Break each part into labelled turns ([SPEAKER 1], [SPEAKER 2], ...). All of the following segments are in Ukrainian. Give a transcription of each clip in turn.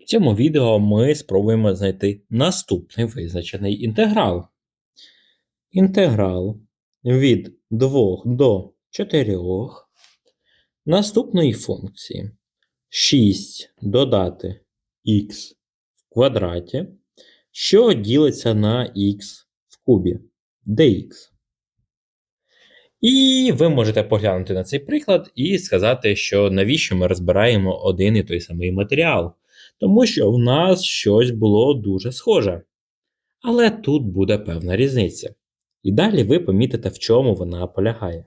[SPEAKER 1] В цьому відео ми спробуємо знайти наступний визначений інтеграл. Інтеграл від 2 до 4 наступної функції 6 додати х в квадраті, що ділиться на х в кубі dx. І ви можете поглянути на цей приклад і сказати, що навіщо ми розбираємо один і той самий матеріал. Тому що в нас щось було дуже схоже. Але тут буде певна різниця. І далі ви помітите, в чому вона полягає.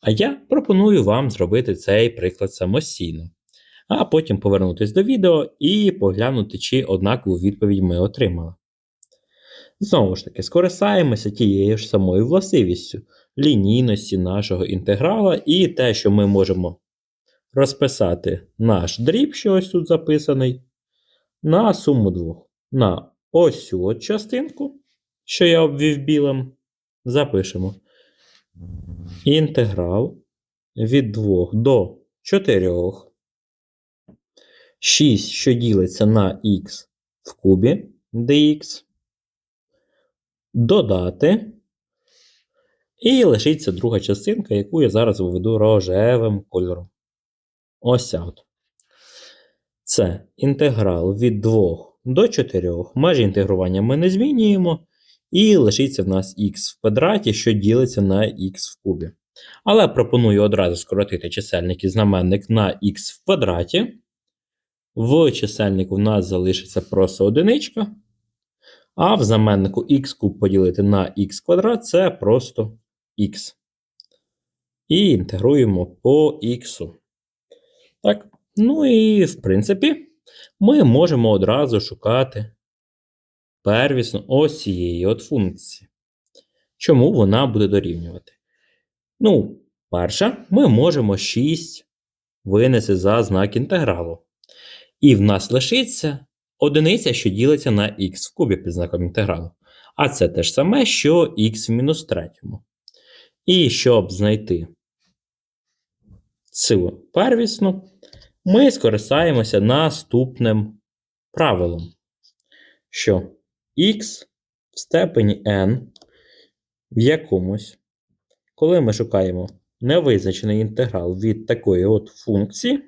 [SPEAKER 1] А я пропоную вам зробити цей приклад самостійно, а потім повернутися до відео і поглянути, чи однакову відповідь ми отримали. Знову ж таки, скористаємося тією ж самою властивістю лінійності нашого інтеграла і те, що ми можемо розписати наш дріб, що ось тут записаний, на суму двох. На ось цю от частинку, що я обвів білим, запишемо. Інтеграл від 2 до 4. 6, що ділиться на х в кубі dx. Додати. І лишиться друга частинка, яку я зараз виведу рожевим кольором. Ось от. Це інтеграл від 2 до 4. Межі інтегрування ми не змінюємо. І лишиться в нас х в квадраті, що ділиться на х в кубі. Але пропоную одразу скоротити чисельник і знаменник на х в квадраті. В чисельнику в нас залишиться просто одиничка. А в знаменнику х куб поділити на х квадрат це просто х. І інтегруємо по х. Так, ну і в принципі, ми можемо одразу шукати первісну ось цієї от функції. Чому вона буде дорівнювати? Ну, перше, ми можемо 6 винести за знак інтегралу. І в нас лишиться одиниця, що ділиться на х в кубі під знаком інтегралу. А це те ж саме, що х в мінус третьому. І щоб знайти цю первісну, ми скористаємося наступним правилом, що х в степені n в якомусь, коли ми шукаємо невизначений інтеграл від такої от функції,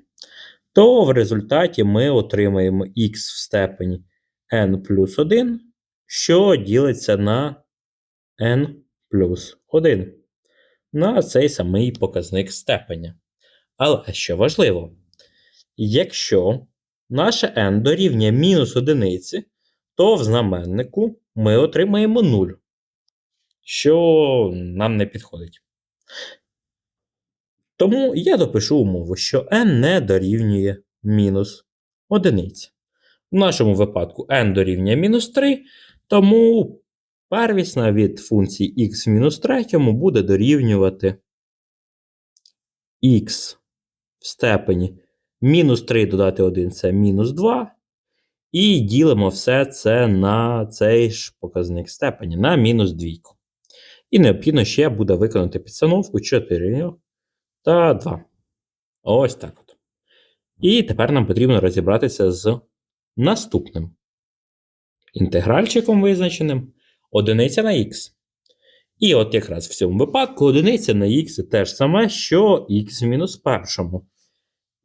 [SPEAKER 1] то в результаті ми отримаємо х в степені n плюс 1, що ділиться на n плюс 1 на цей самий показник степеня. Але що важливо, якщо наше n дорівнює мінус одиниці, то в знаменнику ми отримаємо 0, що нам не підходить. Тому я допишу умову, що n не дорівнює мінус одиниці. В нашому випадку n дорівнює мінус 3, тому первісна від функції x мінус 3 буде дорівнювати х в степені мінус 3 додати 1 це мінус 2. І ділимо все це на цей ж показник степені, на мінус 2. І необхідно ще буде виконати підстановку 4 та 2. Ось так от. І тепер нам потрібно розібратися з наступним інтегральчиком визначеним одиниця на х. І от якраз в цьому випадку одиниця на х це те ж саме, що х в мінус першому.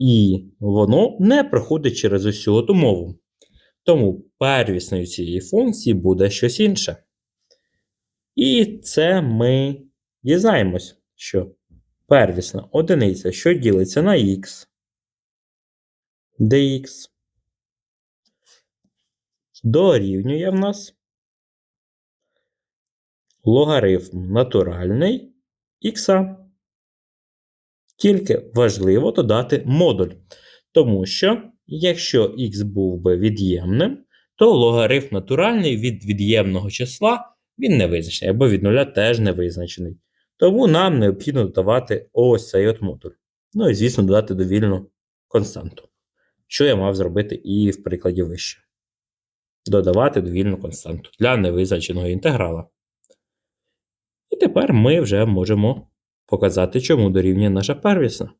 [SPEAKER 1] І воно не проходить через усю от умову. Тому первісною цієї функції буде щось інше. І це ми дізнаємось, що первісна одиниця, що ділиться на х, dx, дорівнює в нас логарифм натуральний х. Тільки важливо додати модуль. Тому що, якщо х був би від'ємним, то логарифм натуральний від від'ємного числа він не визначений, або від нуля теж не визначений. Тому нам необхідно додавати ось цей от модуль. Ну і, звісно, додати довільну константу. Що я мав зробити і в прикладі вище. Додавати довільну константу для невизначеного інтеграла. І тепер ми вже можемо показати, чому дорівнює наша первісна.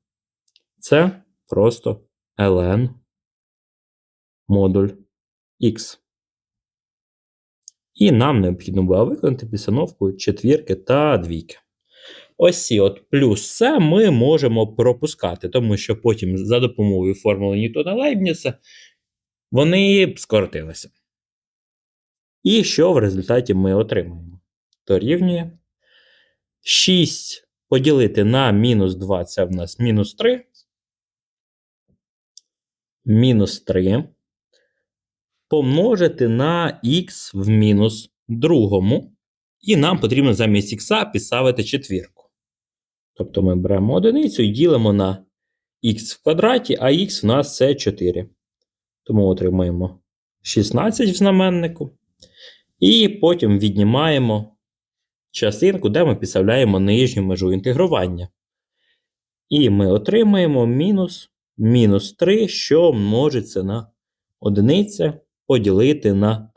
[SPEAKER 1] Це просто ln модуль х. І нам необхідно було виконати підстановку четвірки та двійки. Ось ці от плюс це ми можемо пропускати, тому що потім за допомогою формули Ньютона Лейбніца вони скоротилися. І що в результаті ми отримаємо? Дорівнює 6 поділити на мінус 2 це в нас мінус 3. Мінус 3 помножити на х в мінус другому. І нам потрібно замість х підставити четвірку. Тобто ми беремо одиницю і ділимо на х в квадраті, а х в нас це 4. Тому отримаємо 16 в знаменнику. І потім віднімаємо частинку, де ми підставляємо нижню межу інтегрування. І ми отримаємо мінус мінус 3, що множиться на одиниця поділити на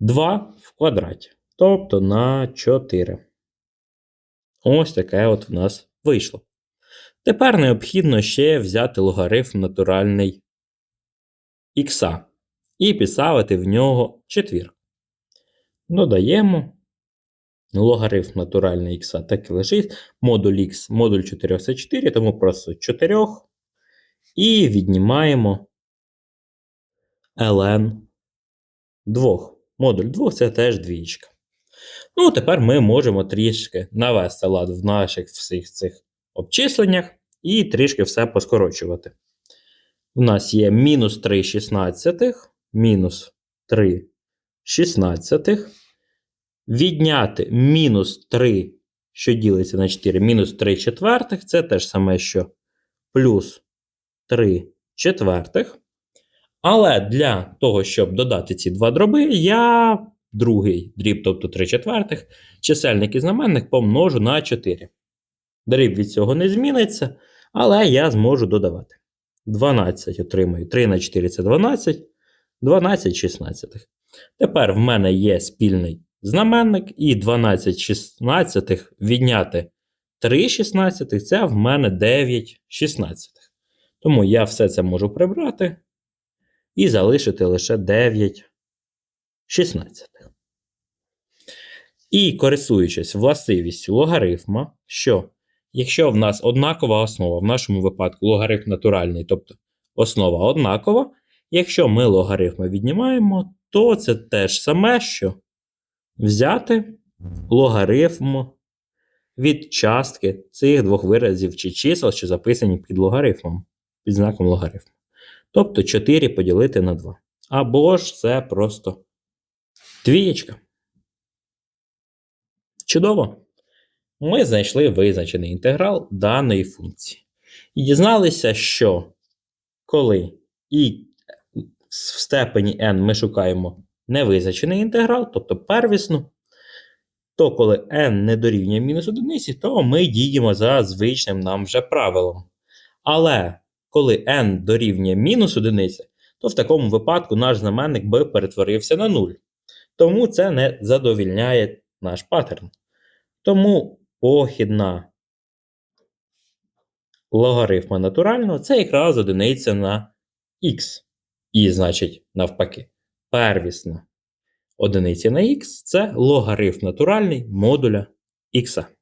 [SPEAKER 1] 2 в квадраті. Тобто на 4. Ось таке от в нас вийшло. Тепер необхідно ще взяти логарифм натуральний х і підставити в нього четвірку. Додаємо. Логарифм натуральний х так і лежить. Модуль х, модуль 4 це 4, тому просто 4. І віднімаємо ln 2. Модуль 2 це теж двічка. Ну, тепер ми можемо трішки навести лад в наших всіх цих обчисленнях і трішки все поскорочувати. У нас є мінус 3 шістнадцятих, мінус 3 шістнадцятих. Відняти мінус 3, що ділиться на 4, мінус 3 четвертих, це те ж саме, що плюс 3 четвертих. Але для того, щоб додати ці два дроби, я другий дріб, тобто 3 четвертих, чисельник і знаменник помножу на 4. Дріб від цього не зміниться, але я зможу додавати. 12 отримаю. 3 на 4 це 12, 12 шістнадцятих. Тепер в мене є спільний знаменник, і 12 шістнадцятих відняти 3 шістнадцятих це в мене 9 шістнадцятих. Тому я все це можу прибрати і залишити лише 9 шістнадцятих. І користуючись властивістю логарифма, що якщо в нас однакова основа, в нашому випадку логарифм натуральний, тобто основа однакова, якщо ми логарифми віднімаємо, то це те ж саме, що взяти логарифм від частки цих двох виразів чи чисел, що записані під логарифмом, під знаком логарифму. Тобто 4 поділити на 2. Або ж це просто двієчка. Чудово! Ми знайшли визначений інтеграл даної функції. І дізналися, що коли і в степені n ми шукаємо невизначений інтеграл, тобто первісну, то коли n не дорівнює мінус одиниці, то ми діємо за звичним нам вже правилом. Але коли n дорівнює мінус одиниці, то в такому випадку наш знаменник би перетворився на 0. Тому це не задовільняє наш паттерн. Тому похідна логарифма натурального це якраз одиниця на х. І, значить, навпаки, первісна одиниця на х це логарифм натуральний модуля х.